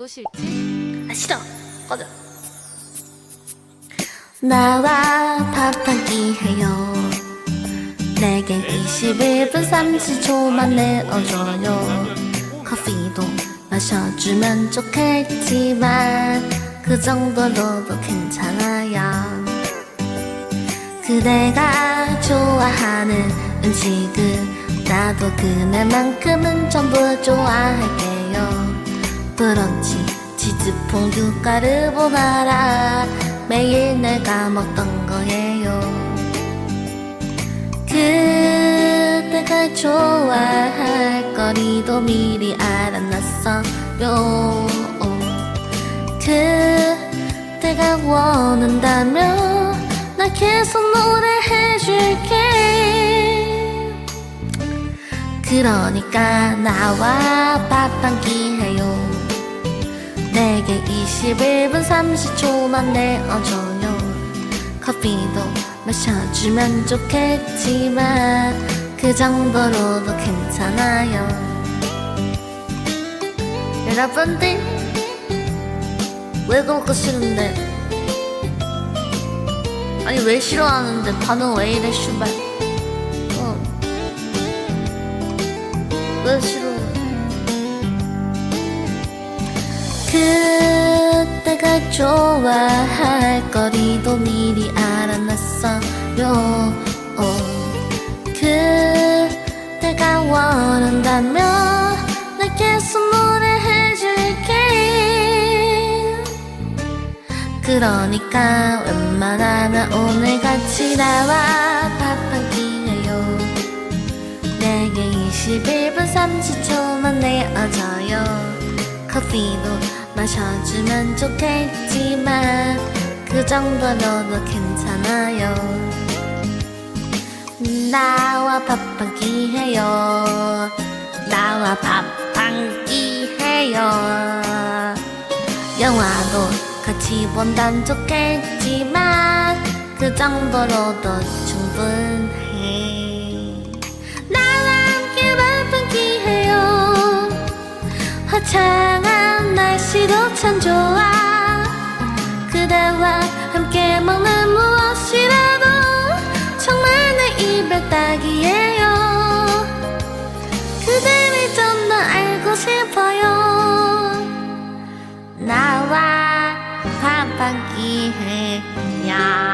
또 싫지? 아 싫어. 꺼져. 나와 끼 해요. 내게 21분 30초만 내어줘요. 커피도 마셔주면 좋겠지만 그 정도로도 괜찮아요. 그대가 좋아하는 음식은 나도 그날만큼은 전부 좋아할게요 브런치 치즈 퐁듀 까르보나라. 매일 내가 먹던 거예요. 그대가 좋아할 거리도 미리 알아놨어요. 그대가 원한다면 나 계속 노래해줄게. 그러니까 나와 밥 한 끼 해요 내게 21분 30초만 내어줘요. 커피도 마셔주면 좋겠지만 그 정도로도 괜찮아요. 여러분들 왜 그렇게 싫은데? 아니 왜 싫어하는데? 반응 왜 이래 슈발. 어. 왜 싫어 그때가 좋아할 거리도 미리 알아놨어요. 어. 그때가 원한다면 나 계속 노래해줄게. 그러니까 웬만하면 오늘 같이 나와 밥한끼 해요. 내게 21분 30초만 내어줘요. 커피도 마셔주면 좋겠지만 그 정도로도 괜찮아요. 나와 밥한끼 해요. 나와 밥한끼 해요. 영화도 같이 본단 좋겠지만 그 정도로도 충분해. 나와 함께 밥한끼 해요. 화창한 날씨도 참 좋아. 그대와 함께 먹는 무엇이라도 정말 내 입에 딱이에요. 그대를 좀 더 알고 싶어요. 나와 해요